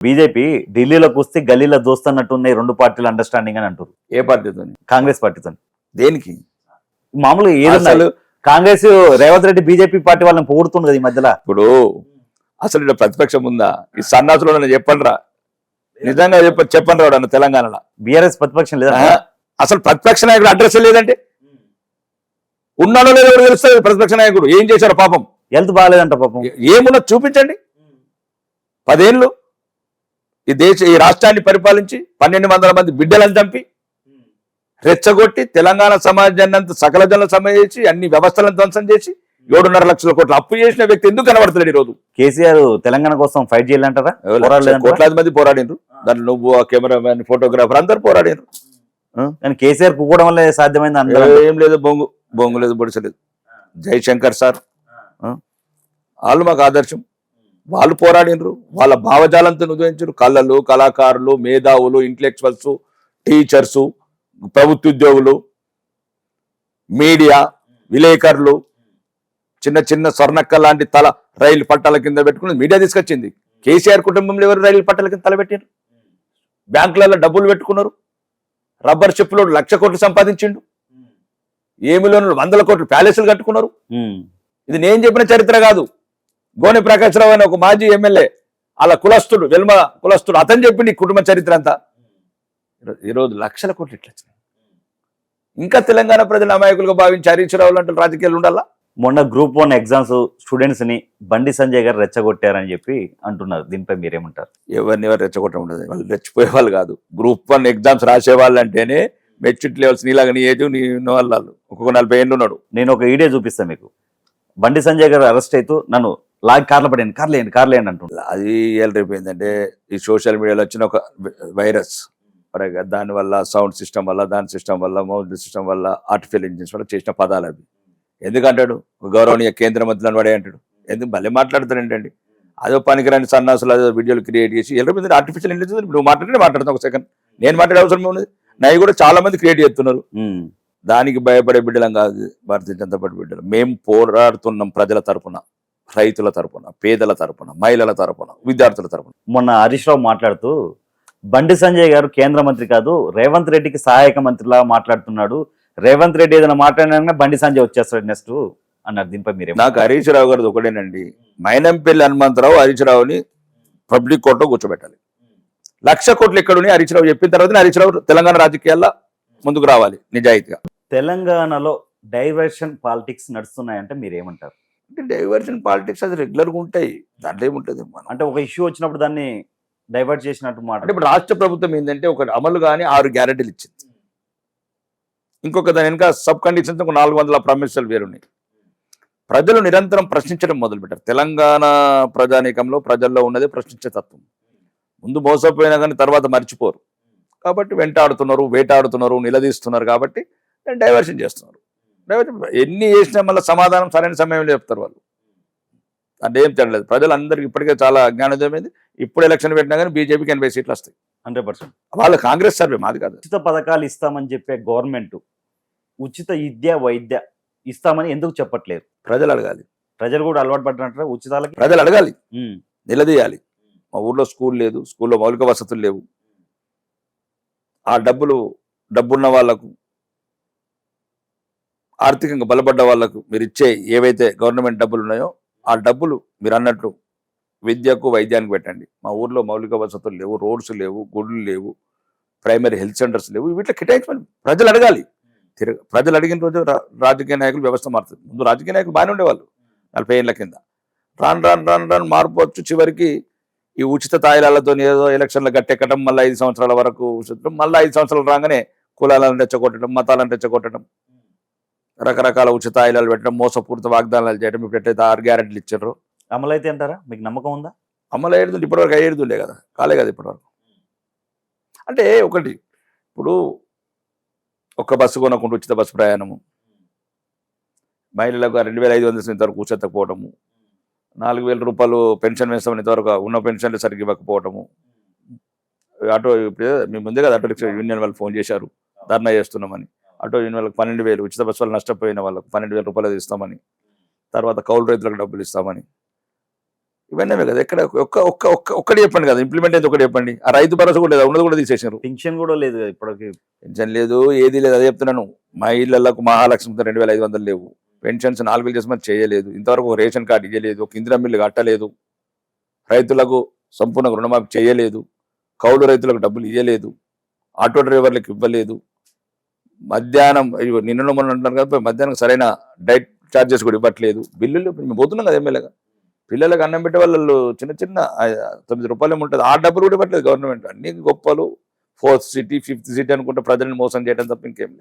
BJP ఢిల్లీలోకి వస్తే గల్లీలో దోస్తున్నట్టు ఉన్నాయి రెండు పార్టీలు అండర్స్టాండింగ్ అని అంటారు ఏ పార్టీతో కాంగ్రెస్ పార్టీతో దేనికి? మామూలుగా ఏదన్నా అసలు కాంగ్రెస్ రేవంత్ రెడ్డి బీజేపీ పార్టీ వాళ్ళని పొగుడుతుంది కదా ఈ మధ్యలో. ఇప్పుడు అసలు ఇక్కడ ప్రతిపక్షం ఉందా? ఈ సన్నాసులు నేను చెప్పండి రా నిజంగా చెప్ప చెప్పండి రాడు అన్న తెలంగాణలో. బీఆర్ఎస్ ప్రతిపక్షం లేదా? అసలు ప్రతిపక్ష నాయకుడు అడ్రస్ లేదంటే? ఉన్నాడో లేదో తెలుస్తుంది ప్రతిపక్ష నాయకుడు? ఏం చేశారు పాపం? హెల్త్ బాగాలేదంట పాపం. ఏ- ఏమున్నది చూపించండి. పదేళ్ళు ఈ దేశ ఈ రాష్ట్రాన్ని పరిపాలించి పన్నెండు వందల మంది బిడ్డలను చంపి రెచ్చగొట్టి తెలంగాణ సమాజాన్ని అంతా సకల జనుల సమావేసి అన్ని వ్యవస్థలను ధ్వంసం చేసి ఏడున్నర లక్షల కోట్ల అప్పు చేసిన వ్యక్తి ఎందుకు కనబడతాడు ఈ రోజు కేసీఆర్ తెలంగాణ కోసం ఫైట్ చేయాలంటారా? కోట్లాది మంది పోరాడినరు. దాంట్లో నువ్వు ఆ కెమెరామ్యాన్ ఫోటోగ్రాఫర్ అందరు పోరాడినరు. కానీ కేసీఆర్ కుక్కడం వల్లే సాధ్యమైంది అందరూ ఏం లేదు బొంగు బొంగు లేదు బొడిసలేదు. జయశంకర్ సార్? వాళ్ళు మాకు ఆదర్శం. వాళ్ళు పోరాడినరు వాళ్ళ భావజాలంతో ఉదయించారు. కళలు కళాకారులు మేధావులు ఇంటలెక్చువల్స్ టీచర్స్ ప్రభుత్వ ఉద్యోగులు మీడియా విలేకరులు చిన్న చిన్న స్వర్ణక్క లాంటి తల రైలు పట్టాల కింద పెట్టుకుని మీడియా తీసుకొచ్చింది. కేసీఆర్ కుటుంబంలో ఎవరు రైలు పట్టాల కింద తల పెట్టారు బ్యాంకులలో డబ్బులు పెట్టుకున్నారు. రబ్బర్ చెప్పులో లక్ష కోట్లు సంపాదించిండు. ఏమిలోను వందల కోట్లు ప్యాలెస్లు కట్టుకున్నారు. ఇది నేను చెప్పిన చరిత్ర కాదు. గోనె ప్రకాశ్రావు అనే ఒక మాజీ ఎమ్మెల్యే అలా కులస్తుడు వెల్మ కులస్తుడు అతను చెప్పింది కుటుంబ చరిత్ర అంతా. ఈరో- ఈరోజు లక్షల కోట్లు ఇట్లా. ఇంకా తెలంగాణ ప్రజలు అమాయకులుగా భావించి హరీష్ రావు లాంటి రాజకీయాలు ఉండాలా? మొన్న గ్రూప్ వన్ ఎగ్జామ్స్ స్టూడెంట్స్ని బండి సంజయ్ గారు రెచ్చగొట్టారని చెప్పి అంటున్నారు. దీనిపై మీరేమంటారు? ఎవరిని ఎవరు రెచ్చగొట్టడం ఉండదు. వాళ్ళు రెచ్చిపోయే వాళ్ళు కాదు. గ్రూప్ వన్ ఎగ్జామ్స్ రాసే వాళ్ళు అంటేనే మెచ్యూరిటీ లెవెల్స్ నీలాగా నీ ఏజ్ నీ వాళ్ళు. ఒక్కొక్క నలభై ఏళ్ళు ఉన్నాడు. నేను ఒక వీడియో చూపిస్తాను మీకు. బండి సంజయ్ గారు అరెస్ట్ అవుతూ నన్ను లాగి కార్లో పడండి కార్లు వేయండి కార్లు వేయండి అంటున్నారు అది ఏంటంటే ఈ సోషల్ మీడియాలో వచ్చిన ఒక వైరస్. దాని వల్ల సౌండ్ సిస్టమ్ వల్ల దాని సిస్టమ్ వల్ల మౌంట్ సిస్టమ్ వల్ల ఆర్టిఫిషియల్ ఇంజిన్స్ వల్ల చేసిన పదాలు అవి. ఎందుకంటాడు గౌరవనీయ కేంద్ర మంత్రులను పడే అంటాడు. ఎందుకు భలే మాట్లాడతాడు ఏంటండి? అదో పనికిరాని సన్నాసులు అదో వీడియోలు క్రియేట్ చేసి ఎవరి మీద ఆర్టిఫిషియల్ ఇంటెలిజెన్స్ నువ్వు మాట్లాడితే మాట్లాడతావు ఒక సెకండ్. నేను మాట్లాడే అవసరం ఉన్నది నవి కూడా చాలా మంది క్రియేట్ చేస్తున్నారు. దానికి భయపడే బిడ్డలం కాదు భారతీయ జనతా పార్టీ బిడ్డలు. మేము పోరాడుతున్నాం ప్రజల తరపున. రైతుల తరపున పేదల తరపున మహిళల తరపున విద్యార్థుల తరపున. మొన్న హరీష్ రావు మాట్లాడుతూ బండి సంజయ్ గారు కేంద్ర మంత్రి కాదు రేవంత్ రెడ్డికి సహాయక మంత్రిలా మాట్లాడుతున్నాడు. రేవంత్ రెడ్డి ఏదైనా మాట్లాడినా బండి సంజయ్ వచ్చేస్తాడు నెక్స్ట్ అన్నారు. దీనిపై మీరే నాకు హరీష్ రావు గారిది ఒకటేనండి. మైనంపల్లి హనుమంతరావు హరీష్ రావుని పబ్లిక్ కోర్టులో కూర్చోబెట్టాలి. లక్ష కోట్లు ఎక్కడున్నాయి హరీష్ రావు చెప్పిన తర్వాత హరీష్ రావు తెలంగాణ రాజకీయాల్లో ముందుకు రావాలి నిజాయితీగా. తెలంగాణలో డైవర్షన్ పాలిటిక్స్ నడుస్తున్నాయంటే మీరేమంటారు? డైవర్షన్ పాలిటిక్స్ అది రెగ్యులర్గా ఉంటాయి. దాంట్లో ఏముంటుంది మనం? అంటే ఒక ఇష్యూ వచ్చినప్పుడు దాన్ని డైవర్ట్ చేసినట్టు మాట. అంటే ఇప్పుడు రాష్ట్ర ప్రభుత్వం ఏంటంటే ఒక అమలు కానీ ఆరు గ్యారెంటీలు ఇచ్చింది. ఇంకొక దాని వెనుక సబ్ కండిషన్స్ ఒక నాలుగు వందల ప్రామిసలు వేరున్నాయి. ప్రజలు నిరంతరం ప్రశ్నించడం మొదలుపెట్టారు. తెలంగాణ ప్రజానీకంలో ప్రజల్లో ఉన్నదే ప్రశ్నించే తత్వం. ముందు మోసపోయినా కానీ తర్వాత మర్చిపోరు. కాబట్టి వెంటాడుతున్నారు వేటాడుతున్నారు నిలదీస్తున్నారు కాబట్టి డైవర్షన్ చేస్తున్నారు. ఎన్ని చేసినా మళ్ళీ సమాధానం సరైన సమయంలో చెప్తారు వాళ్ళు. అంటే ఏం తినలేదు ప్రజలు అందరికి ఇప్పటికే చాలా జ్ఞానోదయమైంది ఇప్పుడు ఎలక్షన్ పెట్టినా కానీ బీజేపీకి ఎనభై సీట్లు వస్తాయి. Hundred percent. వాళ్ళ కాంగ్రెస్ సర్వే మాది కాదు. ఉచిత పథకాలు ఇస్తామని చెప్పే గవర్నమెంట్ ఉచిత విద్య వైద్య ఇస్తామని ఎందుకు చెప్పట్లేదు? ప్రజలు అడగాలి. ప్రజలు కూడా అలవాటు పడినట్టు ఉచితాలకి? ప్రజలు అడగాలి. నిలదీయాలి. మా ఊర్లో స్కూల్ లేదు. స్కూల్లో మౌలిక వసతులు లేవు. ఆ డబ్బులు డబ్బున్న వాళ్ళకు ఆర్థికంగా బలపడ్డ వాళ్ళకు మీరు ఇచ్చే ఏవైతే గవర్నమెంట్ డబ్బులు ఉన్నాయో ఆ డబ్బులు మీరు అన్నట్లు విద్యకు వైద్యానికి పెట్టండి. మా ఊర్లో మౌలిక వసతులు లేవు రోడ్స్ లేవు గుడులు లేవు ప్రైమరీ హెల్త్ సెంటర్స్ లేవు. వీటిలో కేటాయించమని ప్రజలు అడగాలి. తిరగ ప్రజలు అడిగిన రోజు రా- రాజకీయ నాయకులు వ్యవస్థ మారుతుంది. ముందు రాజకీయ నాయకులు బాగానే ఉండేవాళ్ళు నలభై ఏళ్ళ కింద. రాను రాను రాను రాను మార్పు వచ్చి చివరికి ఈ ఉచిత తాయిలాలతో ఏదో ఎలక్షన్లు గట్టెక్కడం మళ్ళీ ఐదు సంవత్సరాల వరకు మళ్ళీ ఐదు సంవత్సరాలు రాగానే కులాలను రెచ్చగొట్టడం మతాలను రెచ్చగొట్టడం రకరకాల ఉచిత తాయిలాలు పెట్టడం మోసపూరిత వాగ్దానాలు చేయడం ఇప్పుడు ఎట్లయితే ఆరు గ్యారెంటీలు ఇచ్చారు అమలైతే అంటారా? మీకు నమ్మకం ఉందా? అమలు అయ్యేది ఇప్పటివరకు అయ్యేది ఉండే కదా కాలే కదా ఇప్పటివరకు. అంటే ఒకటి ఇప్పుడు ఒక్క బస్సు కొనకుండా ఉచిత బస్సు ప్రయాణము మహిళలకు రెండు వేల ఐదు వందల ఇంతవరకు కూర్చోకపోవడము నాలుగు వేల రూపాయలు పెన్షన్ వేస్తామని ఇంతవరకు ఉన్న పెన్షన్లు సరిగ్గా ఇవ్వకపోవడము. ఆటో ఇప్పుడు మీ ముందే కదా ఆటో రిక్షా యూనియన్ వాళ్ళు ఫోన్ చేశారు ధర్నా చేస్తున్నామని. ఆటో యూనియన్ వాళ్ళకి పన్నెండు వేలు ఉచిత బస్సు వాళ్ళు నష్టపోయిన వాళ్ళకి పన్నెండు వేల రూపాయలు ఇస్తామని తర్వాత కౌలు రైతులకు డబ్బులు ఇస్తామని. ఇవన్నీ కదా ఎక్కడ ఒక్క ఒక్క ఒక్క ఒక్కటి చెప్పండి కదా ఇంప్లిమెంట్ అయితే ఒకటి చెప్పండి. ఆ రైతు భరోసా కూడా లేదు? ఉన్నది కూడా తీసేసారు పింఛన్ కూడా లేదు కదా ఇప్పటికి. పెన్షన్ లేదు ఏది లేదు అదే చెప్తున్నాను. మహిళలకు మహాలక్ష్మితో రెండు వేల ఐదు వందలు లేవు. పెన్షన్స్ నాలుగు వేలు చేసి మరి చేయలేదు. ఇంతవరకు ఒక రేషన్ కార్డు ఇవ్వలేదు ఒక ఇందిరా మిల్లు కట్టలేదు. రైతులకు సంపూర్ణ రుణమాఫీ చేయలేదు. కౌలు రైతులకు డబ్బులు ఇవ్వలేదు ఆటో డ్రైవర్లకు ఇవ్వలేదు. మధ్యాహ్నం ఇగో నిన్న మొన్న అంటున్నారు కదా మధ్యాహ్నం సరైన డైట్ ఛార్జెస్ కూడా ఇవ్వట్లేదు. బిల్లులు మేము పోతున్నాం కదా ఎమ్మెల్యేగా. పిల్లలకు అన్నం పెట్టే వాళ్ళు చిన్న చిన్న తొమ్మిది రూపాయలు ఉంటుంది. ఆ డబ్బులు కూడా ఇవ్వట్లేదు గవర్నమెంట్. అన్ని గొప్పలు ఫోర్త్ సిటీ ఫిఫ్త్ సిటీ అనుకుంటే ప్రజలను మోసం చేయడం తప్ప ఇంకేం లేదు.